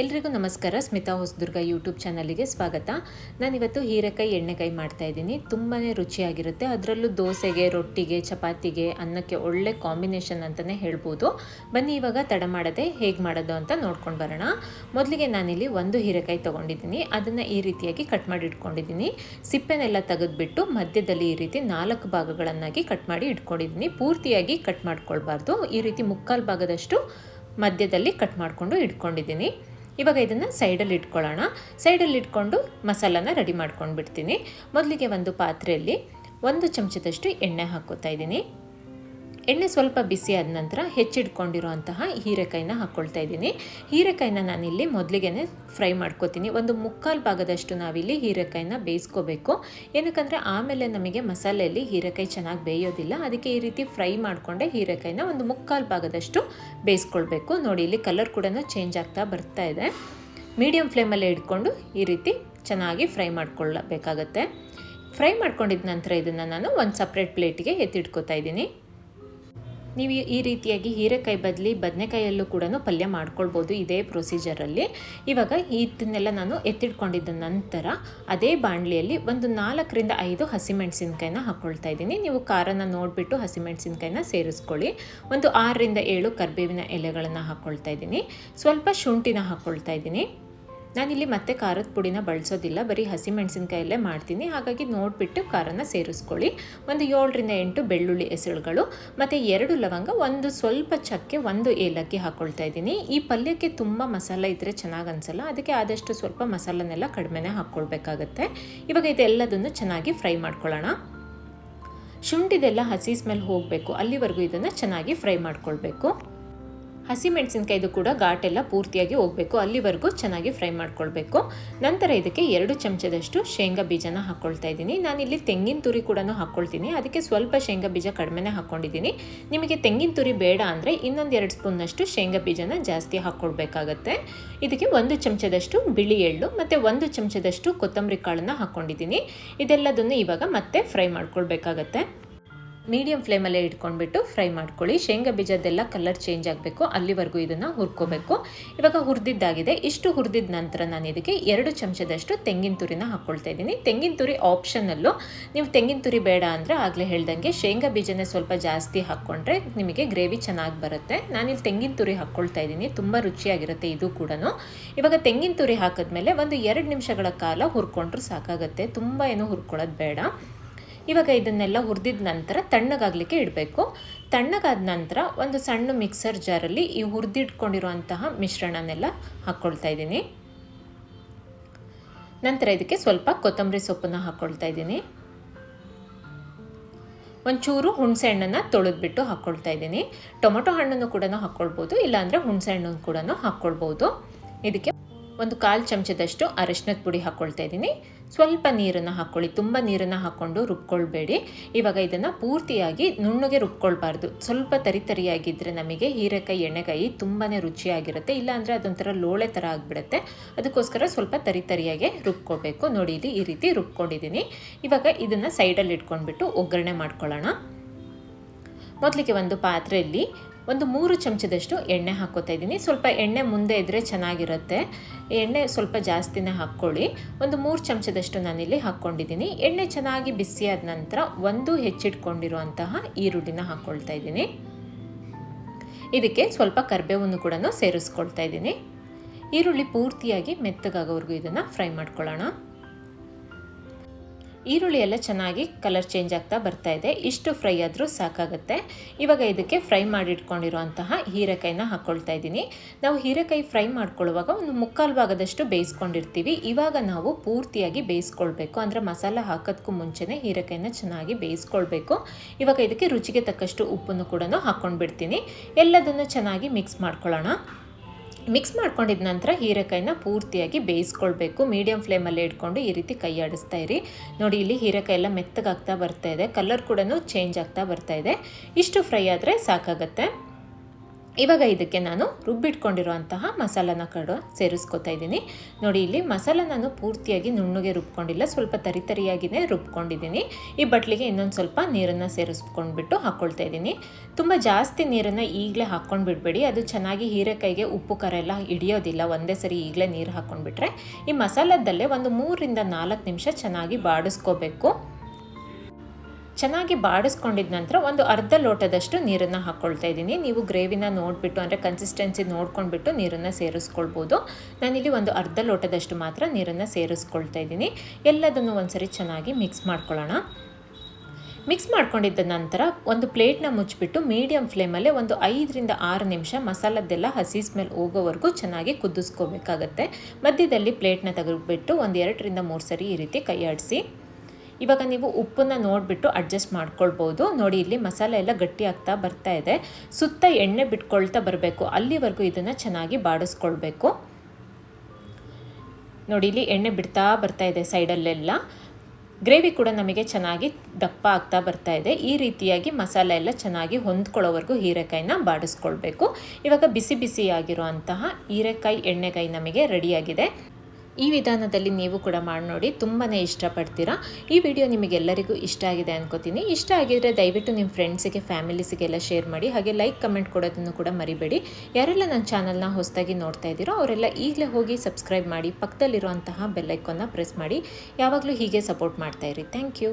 ಎಲ್ರಿಗೂ ನಮಸ್ಕಾರ. ಸ್ಮಿತಾ ಹೊಸದುರ್ಗ ಯೂಟ್ಯೂಬ್ ಚಾನಲಿಗೆ ಸ್ವಾಗತ. ನಾನಿವತ್ತು ಹೀರೆಕಾಯಿ, ಎಣ್ಣೆಕಾಯಿ ಮಾಡ್ತಾ ಇದ್ದೀನಿ. ತುಂಬಾ ರುಚಿಯಾಗಿರುತ್ತೆ. ಅದರಲ್ಲೂ ದೋಸೆಗೆ, ರೊಟ್ಟಿಗೆ, ಚಪಾತಿಗೆ, ಅನ್ನಕ್ಕೆ ಒಳ್ಳೆ ಕಾಂಬಿನೇಷನ್ ಅಂತಲೇ ಹೇಳ್ಬೋದು. ಬನ್ನಿ, ಇವಾಗ ತಡ ಮಾಡದೆ ಹೇಗೆ ಮಾಡೋದು ಅಂತ ನೋಡ್ಕೊಂಡು ಬರೋಣ. ಮೊದಲಿಗೆ ನಾನಿಲ್ಲಿ ಒಂದು ಹೀರೆಕಾಯಿ ತೊಗೊಂಡಿದ್ದೀನಿ. ಅದನ್ನು ಈ ರೀತಿಯಾಗಿ ಕಟ್ ಮಾಡಿ ಇಟ್ಕೊಂಡಿದ್ದೀನಿ. ಸಿಪ್ಪೆನೆಲ್ಲ ತೆಗೆದುಬಿಟ್ಟು ಮಧ್ಯದಲ್ಲಿ ಈ ರೀತಿ ನಾಲ್ಕು ಭಾಗಗಳನ್ನಾಗಿ ಕಟ್ ಮಾಡಿ ಇಟ್ಕೊಂಡಿದ್ದೀನಿ. ಪೂರ್ತಿಯಾಗಿ ಕಟ್ ಮಾಡ್ಕೊಳ್ಬಾರ್ದು. ಈ ರೀತಿ ಮುಕ್ಕಾಲು ಭಾಗದಷ್ಟು ಮಧ್ಯದಲ್ಲಿ ಕಟ್ ಮಾಡಿಕೊಂಡು ಇಟ್ಕೊಂಡಿದ್ದೀನಿ. ಇವಾಗ ಇದನ್ನು ಸೈಡಲ್ಲಿ ಇಟ್ಕೊಳ್ಳೋಣ. ಸೈಡಲ್ಲಿ ಇಟ್ಕೊಂಡು ಮಸಾಲನ ರೆಡಿ ಮಾಡ್ಕೊಂಡು ಬಿಡ್ತೀನಿ ಮೊದಲಿಗೆ ಒಂದು ಪಾತ್ರೆಯಲ್ಲಿ ಒಂದು ಚಮಚದಷ್ಟು ಎಣ್ಣೆ ಹಾಕೋತಾ ಇದ್ದೀನಿ. ಎಣ್ಣೆ ಸ್ವಲ್ಪ ಬಿಸಿ ಆದ ನಂತರ ಹೆಚ್ಚಿಡ್ಕೊಂಡಿರುವಂತಹ ಹೀರೆಕಾಯಿನ ಹಾಕ್ಕೊಳ್ತಾ ಇದ್ದೀನಿ. ಹೀರೆಕಾಯಿನ ನಾನಿಲ್ಲಿ ಮೊದಲಿಗೆ ಫ್ರೈ ಮಾಡ್ಕೋತೀನಿ. ಒಂದು ಮುಕ್ಕಾಲು ಭಾಗದಷ್ಟು ನಾವಿಲ್ಲಿ ಹೀರೆಕಾಯಿನ ಬೇಯಿಸ್ಕೋಬೇಕು. ಏನಕ್ಕಂದರೆ ಆಮೇಲೆ ನಮಗೆ ಮಸಾಲೆಯಲ್ಲಿ ಹೀರೆಕಾಯಿ ಚೆನ್ನಾಗಿ ಬೇಯೋದಿಲ್ಲ. ಅದಕ್ಕೆ ಈ ರೀತಿ ಫ್ರೈ ಮಾಡಿಕೊಂಡೆ ಹೀರೆಕಾಯಿನ ಒಂದು ಮುಕ್ಕಾಲು ಭಾಗದಷ್ಟು ಬೇಯಿಸ್ಕೊಳ್ಬೇಕು. ನೋಡಿ, ಇಲ್ಲಿ ಕಲರ್ ಕೂಡ ಚೇಂಜ್ ಆಗ್ತಾ ಬರ್ತಾ ಇದೆ. ಮೀಡಿಯಮ್ ಫ್ಲೇಮಲ್ಲೇ ಇಟ್ಕೊಂಡು ಈ ರೀತಿ ಚೆನ್ನಾಗಿ ಫ್ರೈ ಮಾಡ್ಕೊಳ್ಳಬೇಕಾಗತ್ತೆ ಫ್ರೈ ಮಾಡ್ಕೊಂಡಿದ್ದ ನಂತರ ಇದನ್ನು ನಾನು ಒಂದು ಸಪ್ರೇಟ್ ಪ್ಲೇಟಿಗೆ ಎತ್ತಿಟ್ಕೋತಾ ಇದ್ದೀನಿ. ನೀವು ಈ ರೀತಿಯಾಗಿ ಹೀರೆಕಾಯಿ ಬದಲಿ ಬದನೆಕಾಯಲ್ಲೂ ಕೂಡ ಪಲ್ಯ ಮಾಡ್ಕೊಳ್ಬೋದು ಇದೇ ಪ್ರೊಸೀಜರಲ್ಲಿ ಇವಾಗ ಇದನ್ನೆಲ್ಲ ನಾನು ಎತ್ತಿಟ್ಕೊಂಡಿದ್ದ ನಂತರ ಅದೇ ಬಾಣಲಿಯಲ್ಲಿ ಒಂದು ನಾಲ್ಕರಿಂದ ಐದು ಹಸಿಮೆಣಸಿನ್ಕಾಯಿನ ಹಾಕ್ಕೊಳ್ತಾ ಇದ್ದೀನಿ. ನೀವು ಖಾರನ ನೋಡಿಬಿಟ್ಟು ಹಸಿಮೆಣಸಿನ್ಕಾಯಿನ ಸೇರಿಸ್ಕೊಳ್ಳಿ. ಒಂದು ಆರರಿಂದ ಏಳು ಕರ್ಬೇವಿನ ಎಲೆಗಳನ್ನು ಹಾಕ್ಕೊಳ್ತಾ ಇದ್ದೀನಿ. ಸ್ವಲ್ಪ ಶುಂಠಿನ ಹಾಕ್ಕೊಳ್ತಾ ಇದ್ದೀನಿ. ನಾನಿಲ್ಲಿ ಮತ್ತೆ ಖಾರದ ಪುಡಿನ ಬಳಸೋದಿಲ್ಲ, ಬರೀ ಹಸಿಮೆಣಸಿನ್ಕಾಯಲ್ಲೇ ಮಾಡ್ತೀನಿ. ಹಾಗಾಗಿ ನೋಡಿಬಿಟ್ಟು ಖಾರನ ಸೇರಿಸ್ಕೊಳ್ಳಿ. ಒಂದು ಏಳರಿಂದ ಎಂಟು ಬೆಳ್ಳುಳ್ಳಿ ಹೆಸರುಗಳು, ಮತ್ತು ಎರಡು ಲವಂಗ, ಒಂದು ಸ್ವಲ್ಪ ಚಕ್ಕೆ, ಒಂದು ಏಲಕ್ಕಿ ಹಾಕ್ಕೊಳ್ತಾ ಇದ್ದೀನಿ. ಈ ಪಲ್ಯಕ್ಕೆ ತುಂಬ ಮಸಾಲೆ ಇದ್ದರೆ ಚೆನ್ನಾಗಿ ಅನಿಸಲ್ಲ, ಅದಕ್ಕೆ ಆದಷ್ಟು ಸ್ವಲ್ಪ ಮಸಾಲನೆಲ್ಲ ಕಡಿಮೆನೇ ಹಾಕ್ಕೊಳ್ಬೇಕಾಗತ್ತೆ ಇವಾಗ ಇದೆಲ್ಲದನ್ನು ಚೆನ್ನಾಗಿ ಫ್ರೈ ಮಾಡ್ಕೊಳ್ಳೋಣ. ಶುಂಠಿದೆಲ್ಲ ಹಸಿ ಸ್ಮೆಲ್ ಹೋಗಬೇಕು, ಅಲ್ಲಿವರೆಗೂ ಇದನ್ನು ಚೆನ್ನಾಗಿ ಫ್ರೈ ಮಾಡ್ಕೊಳ್ಬೇಕು. ಹಸಿಮೆಣಸಿನ್ಕಾಯ್ದು ಕೂಡ ಘಾಟೆಲ್ಲ ಪೂರ್ತಿಯಾಗಿ ಹೋಗಬೇಕು. ಅಲ್ಲಿವರೆಗೂ ಚೆನ್ನಾಗಿ ಫ್ರೈ ಮಾಡ್ಕೊಳ್ಬೇಕು. ನಂತರ ಇದಕ್ಕೆ ಎರಡು ಚಮಚದಷ್ಟು ಶೇಂಗಾ ಬೀಜನ ಹಾಕ್ಕೊಳ್ತಾ ಇದ್ದೀನಿ. ನಾನಿಲ್ಲಿ ತೆಂಗಿನ ತುರಿ ಕೂಡ ಹಾಕ್ಕೊಳ್ತೀನಿ ಅದಕ್ಕೆ ಸ್ವಲ್ಪ ಶೇಂಗಾ ಬೀಜ ಕಡಿಮೆನೇ ಹಾಕ್ಕೊಂಡಿದ್ದೀನಿ ನಿಮಗೆ ತೆಂಗಿನ ತುರಿ ಬೇಡ ಅಂದರೆ ಇನ್ನೊಂದು ಎರಡು ಸ್ಪೂನ್ನಷ್ಟು ಶೇಂಗಾ ಬೀಜನ ಜಾಸ್ತಿ ಹಾಕ್ಕೊಳ್ಬೇಕಾಗತ್ತೆ ಇದಕ್ಕೆ ಒಂದು ಚಮಚದಷ್ಟು ಬಿಳಿ ಎಳ್ಳು ಮತ್ತು ಒಂದು ಚಮಚದಷ್ಟು ಕೊತ್ತಂಬರಿ ಕಾಳನ್ನು ಹಾಕ್ಕೊಂಡಿದ್ದೀನಿ ಇದೆಲ್ಲದನ್ನು ಇವಾಗ ಮತ್ತೆ ಫ್ರೈ ಮಾಡ್ಕೊಳ್ಬೇಕಾಗತ್ತೆ. ಮೀಡಿಯಂ ಫ್ಲೇಮಲ್ಲೇ ಇಟ್ಕೊಂಡ್ಬಿಟ್ಟು ಫ್ರೈ ಮಾಡ್ಕೊಳ್ಳಿ. ಶೇಂಗಾ ಬೀಜದ್ದೆಲ್ಲ ಕಲರ್ ಚೇಂಜ್ ಆಗಬೇಕು. ಅಲ್ಲಿವರೆಗೂ ಇದನ್ನು ಹುರ್ಕೋಬೇಕು. ಇವಾಗ ಹುರಿದಿದ್ದಾಗಿದೆ. ಇಷ್ಟು ಹುರಿದಿದ ನಂತರ ನಾನು ಇದಕ್ಕೆ ಎರಡು ಚಮಚದಷ್ಟು ತೆಂಗಿನ ತುರಿನ ಹಾಕ್ಕೊಳ್ತಾ ಇದ್ದೀನಿ. ತೆಂಗಿನ ತುರಿ ಆಪ್ಷನಲ್ಲೂ ನೀವು ತೆಂಗಿನ ತುರಿ ಬೇಡ ಅಂದರೆ ಆಗಲೇ ಹೇಳ್ದಂಗೆ ಶೇಂಗಾ ಬೀಜನೇ ಸ್ವಲ್ಪ ಜಾಸ್ತಿ ಹಾಕ್ಕೊಂಡ್ರೆ ನಿಮಗೆ ಗ್ರೇವಿ ಚೆನ್ನಾಗಿ ಬರುತ್ತೆ. ನಾನಿಲ್ಲಿ ತೆಂಗಿನ ತುರಿ ಹಾಕ್ಕೊಳ್ತಾ ಇದ್ದೀನಿ. ತುಂಬ ರುಚಿಯಾಗಿರುತ್ತೆ ಇದು ಕೂಡ ಇವಾಗ ತೆಂಗಿನ ತುರಿ ಹಾಕಿದ್ಮೇಲೆ ಒಂದು ಎರಡು ನಿಮಿಷಗಳ ಕಾಲ ಹುರ್ಕೊಂಡ್ರೂ ಸಾಕಾಗುತ್ತೆ. ತುಂಬ ಏನು ಹುರ್ಕೊಳ್ಳೋದು ಬೇಡ. ಇವಾಗ ಇದನ್ನೆಲ್ಲ ಹುರಿದಿದ ನಂತರ ತಣ್ಣಗಾಗಲಿಕ್ಕೆ ಇಡಬೇಕು. ತಣ್ಣಗಾದ ನಂತರ ಒಂದು ಸಣ್ಣ ಮಿಕ್ಸರ್ ಜಾರಲ್ಲಿ ಈ ಹುರಿದಿಟ್ಕೊಂಡಿರುವಂತಹ ಮಿಶ್ರಣನೆಲ್ಲ ಹಾಕ್ಕೊಳ್ತಾ ಇದ್ದೀನಿ. ನಂತರ ಇದಕ್ಕೆ ಸ್ವಲ್ಪ ಕೊತ್ತಂಬರಿ ಸೊಪ್ಪನ್ನು ಹಾಕ್ಕೊಳ್ತಾ ಇದ್ದೀನಿ. ಒಂಚೂರು ಹುಣಸೆ ಹಣ್ಣನ್ನು ತೊಳೆದ್ಬಿಟ್ಟು ಹಾಕ್ಕೊಳ್ತಾ ಇದ್ದೀನಿ. ಟೊಮೊಟೊ ಹಣ್ಣನ್ನು ಕೂಡ ಹಾಕ್ಕೊಳ್ಬೋದು ಇಲ್ಲಾಂದರೆ ಹುಣಸೆ ಹಣ್ಣನ್ನು ಕೂಡ ಹಾಕ್ಕೊಳ್ಬೋದು ಇದಕ್ಕೆ ಒಂದು ಕಾಲು ಚಮಚದಷ್ಟು ಅರಶಿನದ ಪುಡಿ ಹಾಕ್ಕೊಳ್ತಾ ಇದ್ದೀನಿ. ಸ್ವಲ್ಪ ನೀರನ್ನು ಹಾಕ್ಕೊಳ್ಳಿ ತುಂಬ ನೀರನ್ನು ಹಾಕ್ಕೊಂಡು ರುಬ್ಕೊಳ್ಬೇಡಿ. ಇವಾಗ ಇದನ್ನು ಪೂರ್ತಿಯಾಗಿ ನುಣ್ಣಗೆ ರುಬ್ಕೊಳ್ಬಾರ್ದು. ಸ್ವಲ್ಪ ತರಿತರಿಯಾಗಿದ್ದರೆ ನಮಗೆ ಹೀರೆಕಾಯಿ, ಎಣ್ಣೆಕಾಯಿ ತುಂಬಾ ರುಚಿಯಾಗಿರುತ್ತೆ. ಇಲ್ಲಾಂದರೆ ಅದೊಂಥರ ಲೋಳೆ ಥರ ಆಗಿಬಿಡುತ್ತೆ. ಅದಕ್ಕೋಸ್ಕರ ಸ್ವಲ್ಪ ತರಿ ತರಿಯಾಗೆ ರುಬ್ಕೋಬೇಕು. ನೋಡಿ, ಇಲ್ಲಿ ಈ ರೀತಿ ರುಬ್ಕೊಂಡಿದ್ದೀನಿ. ಇವಾಗ ಇದನ್ನು ಸೈಡಲ್ಲಿ ಇಟ್ಕೊಂಡ್ಬಿಟ್ಟು ಒಗ್ಗರಣೆ ಮಾಡ್ಕೊಳ್ಳೋಣ. ಮೊದಲಿಗೆ ಒಂದು ಪಾತ್ರೆಯಲ್ಲಿ ಒಂದು ಮೂರು ಚಮಚದಷ್ಟು ಎಣ್ಣೆ ಹಾಕ್ಕೋತಾ ಇದ್ದೀನಿ. ಸ್ವಲ್ಪ ಎಣ್ಣೆ ಮುಂದೆ ಇದ್ದರೆ ಚೆನ್ನಾಗಿರುತ್ತೆ. ಎಣ್ಣೆ ಸ್ವಲ್ಪ ಜಾಸ್ತಿನೇ ಹಾಕ್ಕೊಳ್ಳಿ. ಒಂದು ಮೂರು ಚಮಚದಷ್ಟು ನಾನಿಲ್ಲಿ ಹಾಕ್ಕೊಂಡಿದ್ದೀನಿ. ಎಣ್ಣೆ ಚೆನ್ನಾಗಿ ಬಿಸಿಯಾದ ನಂತರ ಒಂದು ಹೆಚ್ಚಿಟ್ಕೊಂಡಿರುವಂತಹ ಈರುಳ್ಳಿನ ಹಾಕ್ಕೊಳ್ತಾ ಇದ್ದೀನಿ. ಇದಕ್ಕೆ ಸ್ವಲ್ಪ ಕರಿಬೇವನ್ನು ಕೂಡ ಸೇರಿಸ್ಕೊಳ್ತಾ ಇದ್ದೀನಿ. ಈರುಳ್ಳಿ ಪೂರ್ತಿಯಾಗಿ ಮೆತ್ತಗಾಗೋವರೆಗೂ ಇದನ್ನು ಫ್ರೈ ಮಾಡ್ಕೊಳ್ಳೋಣ. ಈರುಳ್ಳಿ ಎಲ್ಲ ಚೆನ್ನಾಗಿ ಕಲರ್ ಚೇಂಜ್ ಆಗ್ತಾ ಬರ್ತಾ ಇದೆ. ಇಷ್ಟು ಫ್ರೈ ಆದರೂ ಸಾಕಾಗುತ್ತೆ. ಇವಾಗ ಇದಕ್ಕೆ ಫ್ರೈ ಮಾಡಿಟ್ಕೊಂಡಿರುವಂತಹ ಹೀರೆಕಾಯಿನ ಹಾಕ್ಕೊಳ್ತಾ ಇದ್ದೀನಿ. ನಾವು ಹೀರೆಕಾಯಿ ಫ್ರೈ ಮಾಡ್ಕೊಳ್ಳುವಾಗ ಒಂದು ಮುಕ್ಕಾಲು ಭಾಗದಷ್ಟು ಬೇಯಿಸ್ಕೊಂಡಿರ್ತೀವಿ. ಇವಾಗ ನಾವು ಪೂರ್ತಿಯಾಗಿ ಬೇಯಿಸ್ಕೊಳ್ಬೇಕು. ಅಂದರೆ ಮಸಾಲ ಹಾಕೋದಕ್ಕೂ ಮುಂಚೆನೇ ಹೀರೆಕಾಯಿನ ಚೆನ್ನಾಗಿ ಬೇಯಿಸ್ಕೊಳ್ಬೇಕು. ಇವಾಗ ಇದಕ್ಕೆ ರುಚಿಗೆ ತಕ್ಕಷ್ಟು ಉಪ್ಪನ್ನು ಕೂಡ ಹಾಕ್ಕೊಂಡು ಬಿಡ್ತೀನಿ ಎಲ್ಲದನ್ನು ಚೆನ್ನಾಗಿ ಮಿಕ್ಸ್ ಮಾಡ್ಕೊಳ್ಳೋಣ. ಮಿಕ್ಸ್ ಮಾಡ್ಕೊಂಡಿದ ನಂತರ ಹೀರೆಕಾಯಿನ ಪೂರ್ತಿಯಾಗಿ ಬೇಯಿಸ್ಕೊಳ್ಬೇಕು. ಮೀಡಿಯಂ ಫ್ಲೇಮಲ್ಲಿ ಇಟ್ಕೊಂಡು ಈ ರೀತಿ ಕೈ ಆಡಿಸ್ತಾ ಇರಿ. ನೋಡಿ, ಇಲ್ಲಿ ಹೀರೆಕಾಯಿ ಎಲ್ಲ ಮೆತ್ತಗಾಗ್ತಾ ಬರ್ತಾ ಇದೆ. ಕಲರ್ ಕೂಡ ಚೇಂಜ್ ಆಗ್ತಾ ಬರ್ತಾ ಇದೆ. ಇಷ್ಟು ಫ್ರೈ ಆದರೆ ಸಾಕಾಗತ್ತೆ. ಇವಾಗ ಇದಕ್ಕೆ ನಾನು ರುಬ್ಬಿಟ್ಕೊಂಡಿರುವಂತಹ ಮಸಾಲನ ಕಡು ಸೇರಿಸ್ಕೊತಾ ಇದ್ದೀನಿ. ನೋಡಿ, ಇಲ್ಲಿ ಮಸಾಲ ನಾನು ಪೂರ್ತಿಯಾಗಿ ನುಣ್ಣಗೆ ರುಬ್ಕೊಂಡಿಲ್ಲ, ಸ್ವಲ್ಪ ತರಿ ತರಿಯಾಗಿಯೇ ರುಬ್ಕೊಂಡಿದ್ದೀನಿ. ಈ ಬಟ್ಲಿಗೆ ಇನ್ನೊಂದು ಸ್ವಲ್ಪ ನೀರನ್ನು ಸೇರಿಸ್ಕೊಂಡ್ಬಿಟ್ಟು ಹಾಕ್ಕೊಳ್ತಾ ಇದ್ದೀನಿ. ತುಂಬ ಜಾಸ್ತಿ ನೀರನ್ನು ಈಗಲೇ ಹಾಕ್ಕೊಂಡು ಬಿಡಬೇಡಿ. ಅದು ಚೆನ್ನಾಗಿ ಹೀರೆಕಾಯಿಗೆ ಉಪ್ಪು, ಖಾರ ಎಲ್ಲ ಹಿಡಿಯೋದಿಲ್ಲ. ಒಂದೇ ಸರಿ ಈಗಲೇ ನೀರು ಹಾಕ್ಕೊಂಡ್ಬಿಟ್ರೆ ಈ ಮಸಾಲದಲ್ಲೇ ಒಂದು ಮೂರರಿಂದ ನಾಲ್ಕು ನಿಮಿಷ ಚೆನ್ನಾಗಿ ಬಾಡಿಸ್ಕೋಬೇಕು. ಚೆನ್ನಾಗಿ ಬಾಡಿಸ್ಕೊಂಡಿದ ನಂತರ ಒಂದು ಅರ್ಧ ಲೋಟದಷ್ಟು ನೀರನ್ನು ಹಾಕ್ಕೊಳ್ತಾ ಇದ್ದೀನಿ. ನೀವು ಗ್ರೇವಿನ ನೋಡಿಬಿಟ್ಟು, ಅಂದರೆ ಕನ್ಸಿಸ್ಟೆನ್ಸಿ ನೋಡ್ಕೊಂಡ್ಬಿಟ್ಟು ನೀರನ್ನು ಸೇರಿಸ್ಕೊಳ್ಬೋದು. ನಾನಿಲ್ಲಿ ಒಂದು ಅರ್ಧ ಲೋಟದಷ್ಟು ಮಾತ್ರ ನೀರನ್ನು ಸೇರಿಸ್ಕೊಳ್ತಾ ಇದ್ದೀನಿ. ಎಲ್ಲದನ್ನು ಒಂದ್ಸರಿ ಚೆನ್ನಾಗಿ ಮಿಕ್ಸ್ ಮಾಡ್ಕೊಳ್ಳೋಣ. ಮಿಕ್ಸ್ ಮಾಡ್ಕೊಂಡಿದ್ದ ನಂತರ ಒಂದು ಪ್ಲೇಟ್ನ ಮುಚ್ಚಿಬಿಟ್ಟು ಮೀಡಿಯಮ್ ಫ್ಲೇಮಲ್ಲೇ ಒಂದು ಐದರಿಂದ ಆರು ನಿಮಿಷ ಮಸಾಲದ್ದೆಲ್ಲ ಹಸಿ ಸ್ಮೆಲ್ ಹೋಗೋವರೆಗೂ ಚೆನ್ನಾಗಿ ಕುದಿಸ್ಕೋಬೇಕಾಗತ್ತೆ. ಮಧ್ಯದಲ್ಲಿ ಪ್ಲೇಟ್ನ ತೆಗೆದುಬಿಟ್ಟು ಒಂದು ಎರಡರಿಂದ ಮೂರು ಸರಿ ಈ ರೀತಿ ಕೈಯಾಡಿಸಿ ಇವಾಗ ನೀವು ಉಪ್ಪನ್ನು ನೋಡಿಬಿಟ್ಟು ಅಡ್ಜಸ್ಟ್ ಮಾಡ್ಕೊಳ್ಬೋದು. ನೋಡಿ, ಇಲ್ಲಿ ಮಸಾಲೆ ಎಲ್ಲ ಗಟ್ಟಿ ಆಗ್ತಾ ಬರ್ತಾ ಇದೆ. ಸುತ್ತ ಎಣ್ಣೆ ಬಿಟ್ಕೊಳ್ತಾ ಬರಬೇಕು. ಅಲ್ಲಿವರೆಗೂ ಇದನ್ನು ಚೆನ್ನಾಗಿ ಬಾಡಿಸ್ಕೊಳ್ಬೇಕು. ನೋಡಿ, ಇಲ್ಲಿ ಎಣ್ಣೆ ಬಿಡ್ತಾ ಬರ್ತಾ ಇದೆ ಸೈಡಲ್ಲೆಲ್ಲ. ಗ್ರೇವಿ ಕೂಡ ನಮಗೆ ಚೆನ್ನಾಗಿ ದಪ್ಪ ಆಗ್ತಾ ಬರ್ತಾ ಇದೆ. ಈ ರೀತಿಯಾಗಿ ಮಸಾಲೆ ಎಲ್ಲ ಚೆನ್ನಾಗಿ ಹೊಂದ್ಕೊಳ್ಳೋವರೆಗೂ ಹೀರೆಕಾಯಿನ ಬಾಡಿಸ್ಕೊಳ್ಬೇಕು. ಇವಾಗ ಬಿಸಿ ಬಿಸಿಯಾಗಿರೋ ಅಂತಹ ಹೀರೆಕಾಯಿ ಎಣ್ಣೆಕಾಯಿ ನಮಗೆ ರೆಡಿಯಾಗಿದೆ. ಈ ವಿಧಾನದಲ್ಲಿ ನೀವು ಕೂಡ ಮಾಡಿ ನೋಡಿ ತುಂಬಾ ಇಷ್ಟಪಡ್ತೀರಾ. ಈ ವಿಡಿಯೋ ನಿಮಗೆಲ್ಲರಿಗೂ ಇಷ್ಟ ಆಗಿದೆ ಅನ್ಕೋತೀನಿ. ಇಷ್ಟ ಆಗಿದ್ರೆ ದಯವಿಟ್ಟು ನಿಮ್ಮ ಫ್ರೆಂಡ್ಸಿಗೆ, ಫ್ಯಾಮಿಲೀಸಿಗೆಲ್ಲ ಶೇರ್ ಮಾಡಿ, ಹಾಗೆ ಲೈಕ್, ಕಮೆಂಟ್ ಕೊಡೋದನ್ನು ಕೂಡ ಮರಿಬೇಡಿ. ಯಾರೆಲ್ಲ ನನ್ನ ಚಾನಲ್ನ ಹೊಸದಾಗಿ ನೋಡ್ತಾ ಇದ್ದೀರೋ ಅವರೆಲ್ಲ ಈಗಲೇ ಹೋಗಿ ಸಬ್ಸ್ಕ್ರೈಬ್ ಮಾಡಿ, ಪಕ್ಕದಲ್ಲಿರುವಂತಹ ಬೆಲ್ಲೈಕನ್ನ ಪ್ರೆಸ್ ಮಾಡಿ. ಯಾವಾಗಲೂ ಹೀಗೆ ಸಪೋರ್ಟ್ ಮಾಡ್ತಾಯಿರಿ ಥ್ಯಾಂಕ್ ಯು.